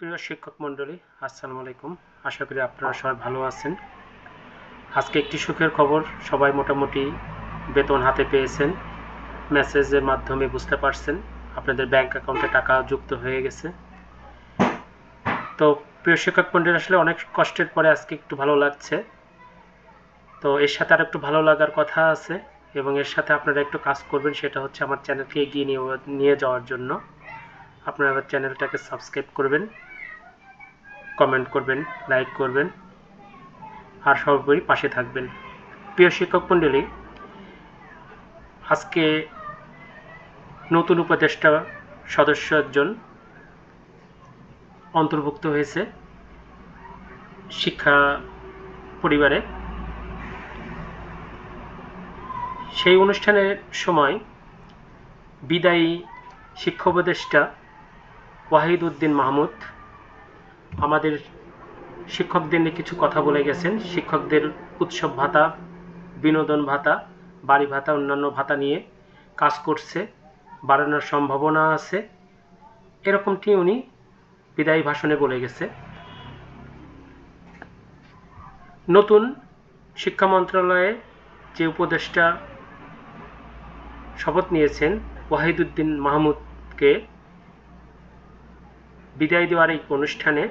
প্রিয় শিক্ষক মণ্ডলী, আসসালামু আলাইকুম। আশা করি আপনারা সবাই ভালো আছেন। আজকে একটি সুখের খবর সবাই মোটামুটি বেতন হাতে পেয়েছেন। মেসেজের মাধ্যমে বুঝতে পারছেন। আপনাদের ব্যাংক অ্যাকাউন্টে টাকা যুক্ত হয়ে গেছে। তো প্রিয় শিক্ষক মণ্ডলী, আসলে অনেক কষ্টের পরে আজকে একটু ভালো লাগছে। তো এর সাথে আর একটু ভালো লাগার কথা আছে এবং এর সাথে আপনারা একটু কাজ করবেন, সেটা হচ্ছে আমার চ্যানেলকে এগিয়ে নিয়ে নিয়ে যাওয়ার জন্য। আপনারা আমার চ্যানেলটাকে সাবস্ক্রাইব করবেন, কমেন্ট করবেন, লাইক করবেন, আর সর্বোপরি পাশে থাকবেন। প্রিয় শিক্ষক মণ্ডলী, আজকে নতুন উপদেষ্টা সদস্য একজন অন্তর্ভুক্ত হয়েছে শিক্ষা পরিবারে। সেই অনুষ্ঠানের সময় বিদায়ী শিক্ষা উপদেষ্টা ওয়াহিদ উদ্দিন মাহমুদ। আমাদের শিক্ষকদের নিয়ে কিছু কথা বলে গেছেন। শিক্ষকদের উৎসব ভাতা, বিনোদন ভাতা, বাড়ি ভাতা, অন্যান্য ভাতা নিয়ে কাজ করছে, বাড়ানোর সম্ভাবনা আছে। এরকমটি উনি বিদায়ী ভাষণে বলে গেছে। নতুন শিক্ষা মন্ত্রণালয়ে যে উপদেষ্টা শপথ নিয়েছেন ওয়াহিদুদ্দিন মাহমুদকে বিদায় দেওয়ার এই অনুষ্ঠানে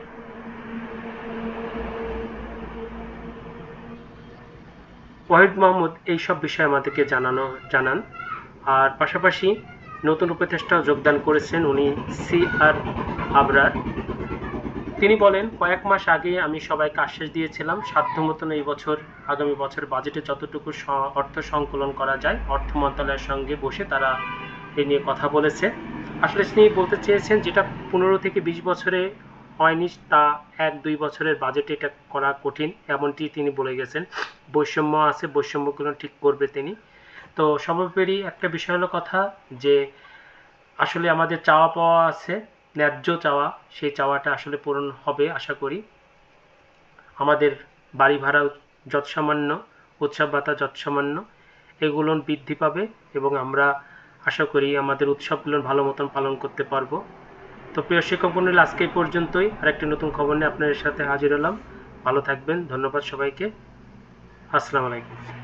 ওয়াহিদ মাহমুদ এই সব বিষয়ে আমাদেরকে জানানো, জানান। আর পাশাপাশি নতুন উপদেষ্টাও যোগদান করেছেন উনি সি আর আবরার। তিনি বলেন, কয়েক মাস আগে আমি সবাইকে আশ্বাস দিয়েছিলাম, সাধ্য মতন এই বছর, আগামী বছর বাজেটে যতটুকু অর্থ সংকলন করা যায়, অর্থ মন্ত্রণালয়ের সঙ্গে বসে তারা এই নিয়ে কথা বলেছে। আসলে তিনি বলতে চেয়েছেন যেটা পনেরো থেকে বিশ বছরে হয়নি, তা এক, দুই বছরের বাজেটে এটা করা কঠিন, এমনটি তিনি বলে গেছেন। বৈষম্য আছে, বৈষম্যগুলো ঠিক করবে তিনি। তো সর্বোপরি একটা বিষয় হলো কথা যে, আসলে আমাদের চাওয়া পাওয়া আছে, ন্যায্য চাওয়া, সেই চাওয়াটা আসলে পূরণ হবে আশা করি। আমাদের বাড়ি ভাড়া যৎসামান্য, উৎসব ভাতা যৎসামান্য, এগুলো বৃদ্ধি পাবে এবং আমরা আশা করি আমাদের উৎসবগুলো ভালো মতন পালন করতে পারব। তো প্রিয় শিক্ষক মন্ডলী আজকে পর্যন্তই। আরেকটি নতুন খবর নিয়ে আপনাদের সাথে হাজির হলাম। ভালো থাকবেন। ধন্যবাদ সবাইকে। আসসালামু আলাইকুম।